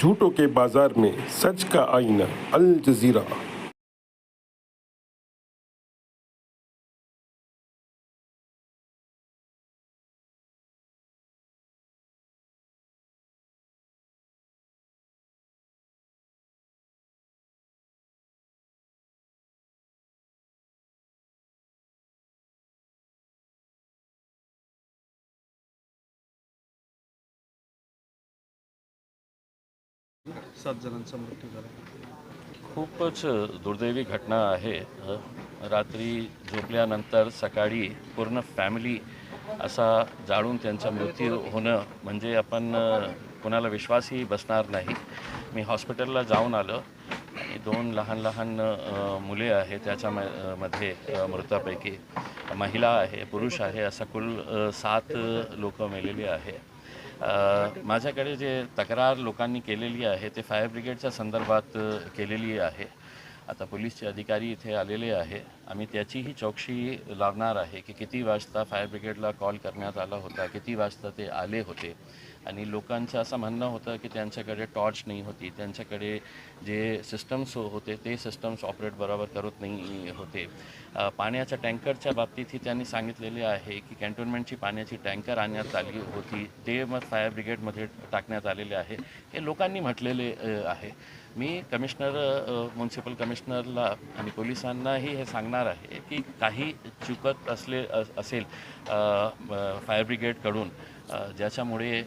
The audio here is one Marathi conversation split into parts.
झूठों के बाजार में सच का आईना अल जजीरा। सात जणांचा मृत्यू झाला खूपच दुर्दैवी घटना आहे. रात्री झोपल्यानंतर सकाळी पूर्ण फॅमिली असा जाळून त्यांचा मृत्यू होणं म्हणजे आपण कोणाला विश्वासही बसणार नाही. मी हॉस्पिटलला जाऊन आलो. आणि दोन लहान लहान मुले आहे त्याच्या म- मध्ये मृतापैकी महिला आहे पुरुष आहे असा कुल सात लोक मेलेली आहे. माझ्याकडे जे तक्रार लोकांनी केलेली आहे ते फायर ब्रिगेडच्या संदर्भात केलेली आहे. आता पोलीसचे अधिकारी इथे आलेले आहे. आम्ही त्याचीही चौकशी लावणार आहे की किती वाजता फायर ब्रिगेडला कॉल करण्यात आला होता किती वाजता ते आले होते. आणि लोकांचं असं म्हणणं होतं की त्यांच्याकडे टॉर्च नाही होती त्यांच्याकडे जे सिस्टम्स होते ते सिस्टम्स ऑपरेट बरोबर करत नाही होते. पाण्याच्या टँकरच्या बाबतीतही त्यांनी सांगितलेले आहे की कॅन्टोन्मेंटची पाण्याची टँकर आणण्यात आली होती ते मग फायर ब्रिगेडमध्ये टाकण्यात आलेले आहे. हे लोकांनी म्हटलेले आहे. मी कमिशनर म्युन्सिपल कमिशनरला आणि पोलिसांनाही हे सांगणार आहे की काही चुकत असले अस- असेल फायर ब्रिगेडकडून ज्याच्यामुळे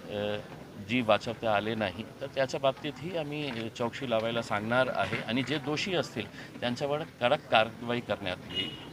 जी वाचवता आले नाही तर त्याच्या बाबतीतही आम्ही चौकशी लावायला सांगणार आहे. आणि जे दोषी असतील त्यांच्यावर कडक कारवाई करण्यात येईल.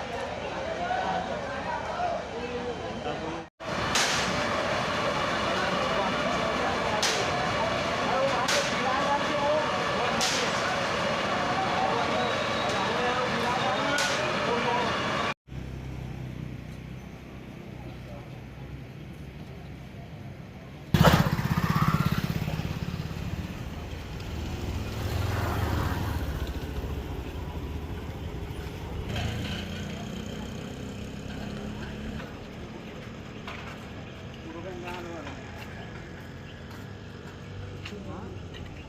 Thank you.